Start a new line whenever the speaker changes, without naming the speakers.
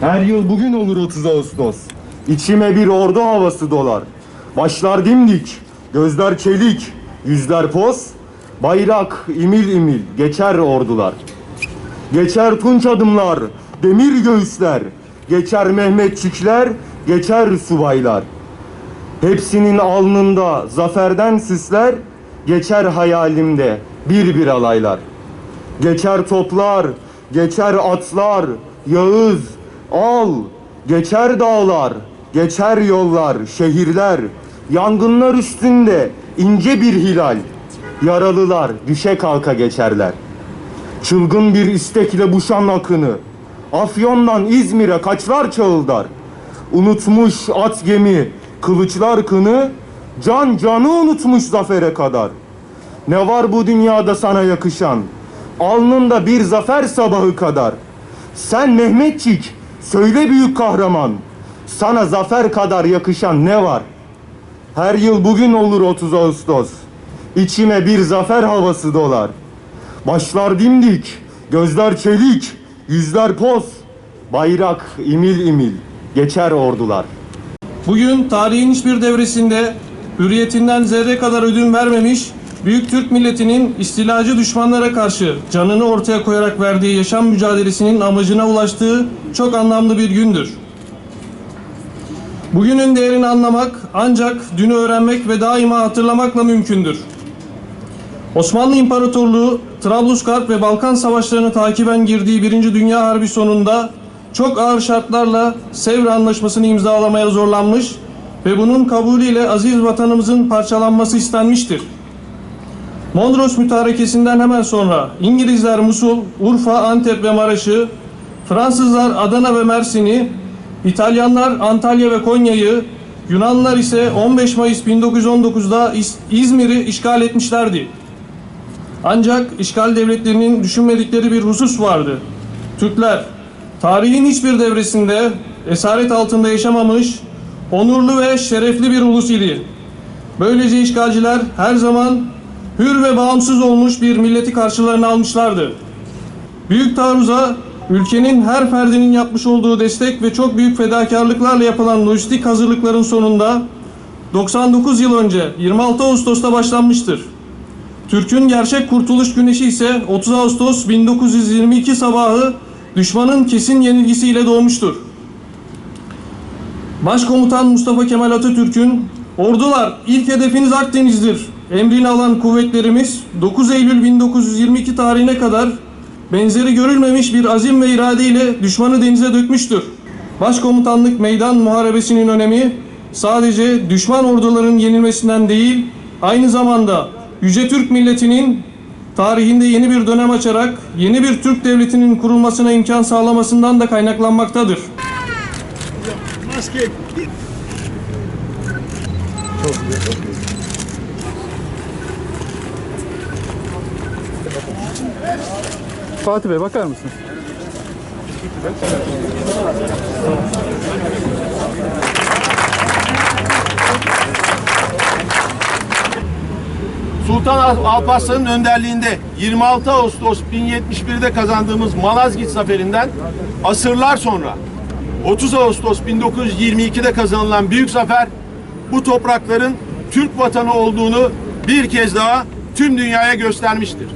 Her yıl bugün olur 30 Ağustos. İçime bir ordu havası dolar. Başlar dimdik, gözler çelik, yüzler poz. Bayrak imil imil geçer ordular. Geçer tunç adımlar, demir göğüsler. Geçer Mehmetçikler, geçer subaylar. Hepsinin alnında zaferden süsler. Geçer hayalimde bir bir alaylar. Geçer toplar, geçer atlar, Yağız, al, geçer dağlar, geçer yollar, şehirler, yangınlar üstünde ince bir hilal, yaralılar düşe kalka geçerler. Çılgın bir istekle bu şan akını, Afyon'dan İzmir'e kaçlar çağıldar. Unutmuş at gemi, kılıçlar kını, can canı unutmuş zafere kadar. Ne var bu dünyada sana yakışan? Alnında bir zafer sabahı kadar. Sen Mehmetçik, söyle büyük kahraman. Sana zafer kadar yakışan ne var? Her yıl bugün olur 30 Ağustos. İçime bir zafer havası dolar. Başlar dimdik, gözler çelik, yüzler poz. Bayrak imil imil, geçer ordular.
Bugün tarihin hiçbir devresinde hürriyetinden zerre kadar ödün vermemiş Büyük Türk milletinin istilacı düşmanlara karşı canını ortaya koyarak verdiği yaşam mücadelesinin amacına ulaştığı çok anlamlı bir gündür. Bugünün değerini anlamak ancak dünü öğrenmek ve daima hatırlamakla mümkündür. Osmanlı İmparatorluğu Trablusgarp ve Balkan Savaşlarını takiben girdiği Birinci Dünya Harbi sonunda çok ağır şartlarla Sevr Anlaşması'nı imzalamaya zorlanmış ve bunun kabulüyle aziz vatanımızın parçalanması istenmiştir. Mondros mütarekesinden hemen sonra İngilizler Musul, Urfa, Antep ve Maraş'ı, Fransızlar Adana ve Mersin'i, İtalyanlar Antalya ve Konya'yı, Yunanlılar ise 15 Mayıs 1919'da İz- İzmir'i işgal etmişlerdi. Ancak işgal devletlerinin düşünmedikleri bir husus vardı. Türkler tarihin hiçbir devresinde esaret altında yaşamamış, onurlu ve şerefli bir ulus idi. Böylece işgalciler her zaman hür ve bağımsız olmuş bir milleti karşılarına almışlardı. Büyük taarruza ülkenin her ferdinin yapmış olduğu destek ve çok büyük fedakarlıklarla yapılan lojistik hazırlıkların sonunda 99 yıl önce 26 Ağustos'ta başlanmıştır. Türk'ün gerçek kurtuluş güneşi ise 30 Ağustos 1922 sabahı düşmanın kesin yenilgisiyle doğmuştur. Başkomutan Mustafa Kemal Atatürk'ün ordular ilk hedefiniz Akdeniz'dir emrini alan kuvvetlerimiz 9 Eylül 1922 tarihine kadar benzeri görülmemiş bir azim ve iradeyle düşmanı denize dökmüştür. Başkomutanlık meydan muharebesinin önemi sadece düşman orduların yenilmesinden değil, aynı zamanda Yüce Türk milletinin tarihinde yeni bir dönem açarak yeni bir Türk devletinin kurulmasına imkan sağlamasından da kaynaklanmaktadır.
Fatih Bey bakar mısın?
Sultan Al- Alparslan'ın önderliğinde 26 Ağustos 1071'de kazandığımız Malazgirt Zaferi'nden asırlar sonra 30 Ağustos 1922'de kazanılan büyük zafer bu toprakların Türk vatanı olduğunu bir kez daha tüm dünyaya göstermiştir.